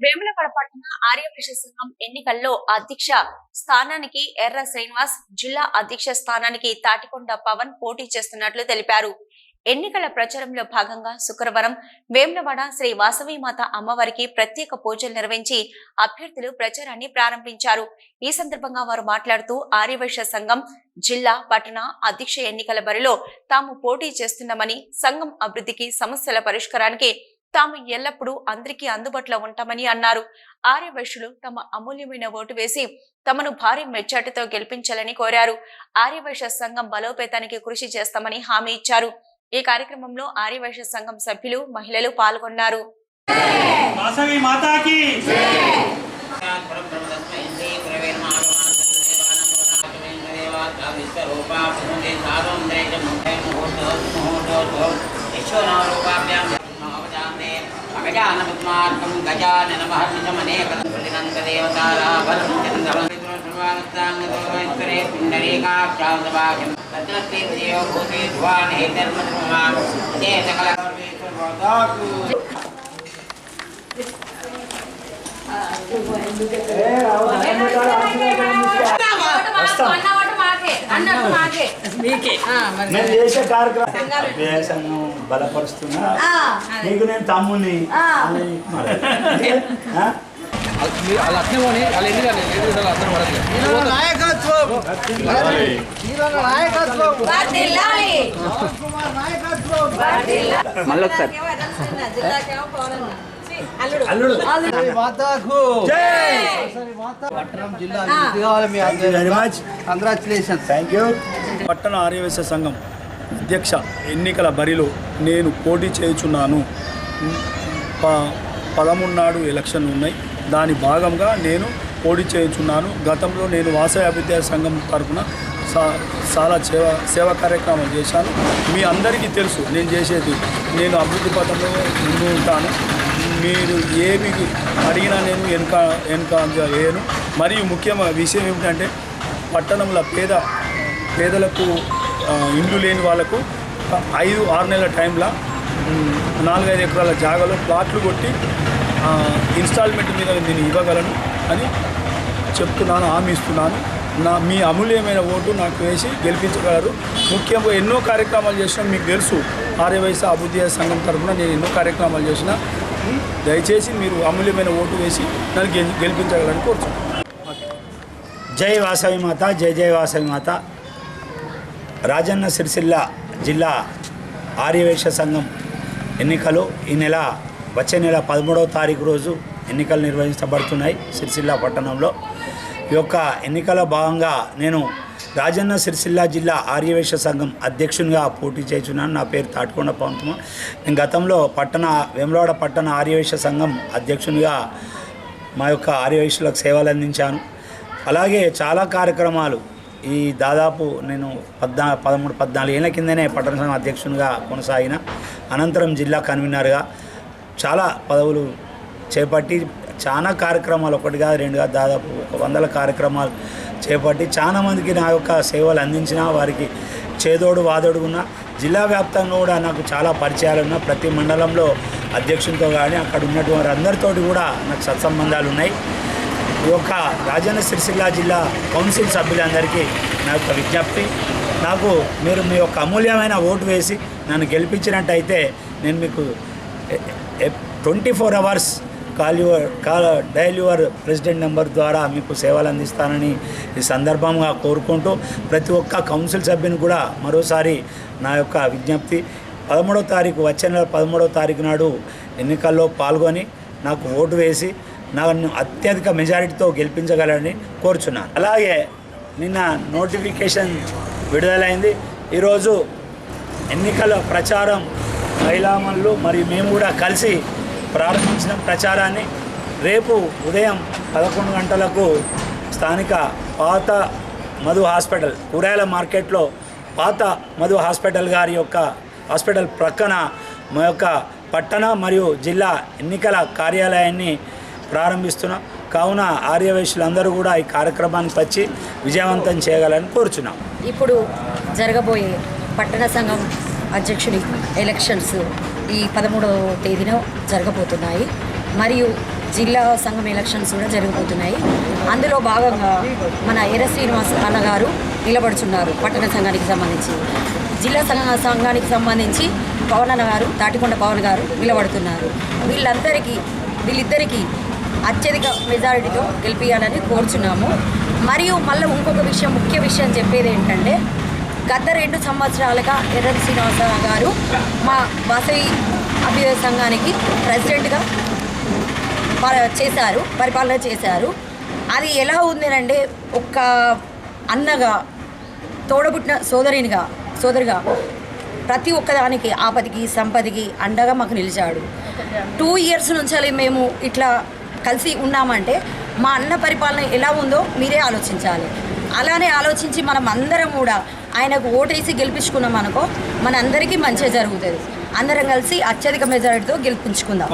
వేములవాడ పట్టణ ఆర్యవైశ్య సంఘం ఎన్నికల్లో అధ్యక్ష స్థానానికి ఎర్ర శ్రీనివాస్ జిల్లా అధ్యక్ష స్థానానికి తాటికొండ పవన్ పోటీ చేస్తున్నట్లు తెలిపారు. ఎన్నికల ప్రచారంలో భాగంగా శుక్రవారం వేములవాడ శ్రీ వాసవిమాత అమ్మవారికి ప్రత్యేక పూజలు నిర్వహించి అభ్యర్థులు ప్రచారాన్ని ప్రారంభించారు. ఈ సందర్భంగా వారు మాట్లాడుతూ ఆర్యవైశ్య సంఘం జిల్లా పట్టణ అధ్యక్ష ఎన్నికల బరిలో తాము పోటీ చేస్తున్నామని సంఘం అభివృద్ధికి సమస్యల పరిష్కారానికి తాము ఎల్లప్పుడూ అందరికీ అందుబాటులో ఉంటామని అన్నారు. ఆర్యవైశ్యులు తమ అమూల్యమైన ఓటు వేసి తమను భారీ మెచ్చాటితో గెలిపించాలని కోరారు. ఆర్యవైశ్య సంఘం బలోపేతానికి కృషి చేస్తామని హామీ ఇచ్చారు. ఈ కార్యక్రమంలో ఆర్యవైశ్య సంఘం సభ్యులు మహిళలు పాల్గొన్నారు. వాసవి గజానపద్మార్కం అగజానపద్మార్కం గజానన మహర్నిశమనేకరే పుండరీకాక్షాంతభాగ్యం రత్నస్దేవదేవ భూతే ధ్వానే ధర్మధర్మమా అదే సకల నేను చేసే కార్యక్రమం అభ్యాసను బలపరుస్తున్నా. నీకు నేను తమ్ముని. మళ్ళీ ఒకసారి అల్లుడు. మాతాకు. పట్టణం జిల్లా థ్యాంక్ యూ పట్టణ ఆర్యవేశ సంఘం అధ్యక్ష ఎన్నికల బరిలో నేను పోటీ చేయుచున్నాను. ప పదమూడు నాడు ఎలక్షన్ ఉన్నాయి. దాని భాగంగా నేను పోటీ చేయుచున్నాను. గతంలో నేను వాసవి అభివృద్ధి సంఘం తరఫున సా చాలా సేవ సేవా కార్యక్రమాలు చేశాను. మీ అందరికీ తెలుసు నేను చేసేది. నేను అభివృద్ధి పథంలో ముందు ఉంటాను. మీరు ఏమి అడిగినా నేను వెనుక వెనుక వేయను. మరియు ముఖ్యమైన విషయం ఏమిటంటే పట్టణంలో పేద పేదలకు ఇండ్లు లేని వాళ్ళకు ఐదు ఆరు నెలల టైంలో నాలుగైదు ఎకరాల జాగాలో ప్లాట్లు కొట్టి ఇన్స్టాల్మెంట్ మీద నేను ఇవ్వగలను అని చెప్తున్నాను హామీ ఇస్తున్నాను. నా మీ అమూల్యమైన ఓటు నాకు వేసి గెలిపించగలరు. ముఖ్యంగా ఎన్నో కార్యక్రమాలు చేసినా మీకు తెలుసు ఆర్యవైశ్య అభివృద్ధి సంఘం తరఫున నేను ఎన్నో కార్యక్రమాలు చేసిన దయచేసి మీరు అమూల్యమైన ఓటు వేసి నన్ను గెలి గెలిపించగలని కోరుతున్నాను జై వాసవి మాత జై జై వాసవి మాత. రాజన్న సిరిసిల్ల జిల్లా ఆర్యవేక్ష సంఘం ఎన్నికలు ఈ నెల వచ్చే నెల పదమూడవ తారీఖు రోజు ఎన్నికలు నిర్వహించబడుతున్నాయి సిరిసిల్ల పట్టణంలో. ఈ యొక్క ఎన్నికల భాగంగా నేను రాజన్న సిరిసిల్ల జిల్లా ఆర్యవేశ సంఘం అధ్యక్షునిగా పోటీ చేస్తున్నాను. నా పేరు తాటికొండ పవన్ నేను గతంలో పట్టణ వేములవాడ పట్టణ ఆర్యవేశ సంఘం అధ్యక్షునిగా మా యొక్క ఆర్యవేశులకు సేవలు అందించాను. అలాగే చాలా కార్యక్రమాలు ఈ దాదాపు నేను పద్నా పదమూడు పద్నాలుగు ఏళ్ళ కిందనే పట్టణ సంఘం అధ్యక్షునిగా కొనసాగిన. అనంతరం జిల్లా కన్వీనర్గా చాలా పదవులు చేపట్టి చాలా కార్యక్రమాలు ఒకటి కాదు రెండు కాదు దాదాపు ఒక వందల కార్యక్రమాలు చేపట్టి చాలా మందికి నా యొక్క సేవలు అందించిన వారికి చేదోడు వాదోడు ఉన్న జిల్లా వ్యాప్తంగా కూడా నాకు చాలా పరిచయాలు ఉన్న ప్రతి మండలంలో అధ్యక్షునితో కానీ అక్కడ ఉన్నటువంటి అందరితోటి కూడా నాకు సత్సంబంధాలు ఉన్నాయి. ఈ యొక్క రాజన్న సిరిసిల్ల జిల్లా కౌన్సిల్ సభ్యులందరికీ నా యొక్క విజ్ఞప్తి. నాకు మీరు మీ యొక్క అమూల్యమైన ఓటు వేసి నన్ను గెలిపించినట్టయితే నేను మీకు twenty four hours call your call dial your president number ద్వారా మీకు సేవలు అందిస్తానని ఈ సందర్భంగా కోరుకుంటూ ప్రతి ఒక్క కౌన్సిల్ సభ్యుని కూడా మరోసారి నా యొక్క విజ్ఞప్తి. పదమూడవ తారీఖు వచ్చే నెల పదమూడవ తారీఖు నాడు ఎన్నికల్లో పాల్గొని నాకు ఓటు వేసి నన్ను అత్యధిక మెజారిటీతో గెలిపించగలని కోరుచున్నాను. అలాగే నిన్న నోటిఫికేషన్ విడుదలైంది. ఈరోజు ఎన్నికల ప్రచారం మహిళామణులు మరియు మేము కూడా కలిసి ప్రారంభించిన ప్రచారాన్ని రేపు ఉదయం పదకొండు గంటలకు స్థానిక పాత మధు హాస్పిటల్ కూరగాయల మార్కెట్లో పాత మధు హాస్పిటల్ గారి యొక్క హాస్పిటల్ ప్రక్కన మా యొక్క పట్టణ మరియు జిల్లా ఎన్నికల కార్యాలయాన్ని ప్రారంభిస్తున్నాం. కావున ఆర్యవైశ్యులందరూ కూడా ఈ కార్యక్రమానికి వచ్చి విజయవంతం చేయగలని కోరుచున్నాం. ఇప్పుడు జరగబోయే పట్టణ సంఘం అధ్యక్షుడి ఎలక్షన్స్ ఈ పదమూడవ తేదీన జరగబోతున్నాయి. మరియు జిల్లా సంఘం ఎలక్షన్స్ కూడా జరగబోతున్నాయి. అందులో భాగంగా మన ఎర్ర శ్రీనివాస్ అన్నగారు నిలబడుచున్నారు పట్టణ సంఘానికి సంబంధించి. జిల్లా సంఘ సంఘానికి సంబంధించి పవన్ అన్న గారు తాటికొండ పవన్ గారు నిలబడుతున్నారు. వీళ్ళందరికీ వీళ్ళిద్దరికీ అత్యధిక మెజారిటీతో గెలిపించాలని కోరుచున్నాము. మరియు మళ్ళీ ఇంకొక విషయం ముఖ్య విషయం చెప్పేది ఏంటంటే గత రెండు సంవత్సరాలుగా ఎర్ర శ్రీనివాసరావు గారు మా వాసవి అభ్యుదయ సంఘానికి ప్రెసిడెంట్గా చేశారు పరిపాలన చేశారు. అది ఎలా ఉంది అంటే ఒక అన్నగా తోడబుట్టిన సోదరినిగా సోదరిగా ప్రతి ఒక్కదానికి ఆపదికి సంపదికి అండగా మాకు నిలిచాడు. టూ ఇయర్స్ నుంచి మేము ఇట్లా కలిసి ఉన్నామంటే మా అన్న పరిపాలన ఎలా ఉందో మీరే ఆలోచించాలి. అలానే ఆలోచించి మనం అందరం కూడా ఆయనకు ఓటేసి గెలిపించుకున్నాం అనుకో మన అందరికీ మంచిగా జరుగుతుంది. అందరం కలిసి అత్యధిక మెజారిటీతో గెలిపించుకుందాం.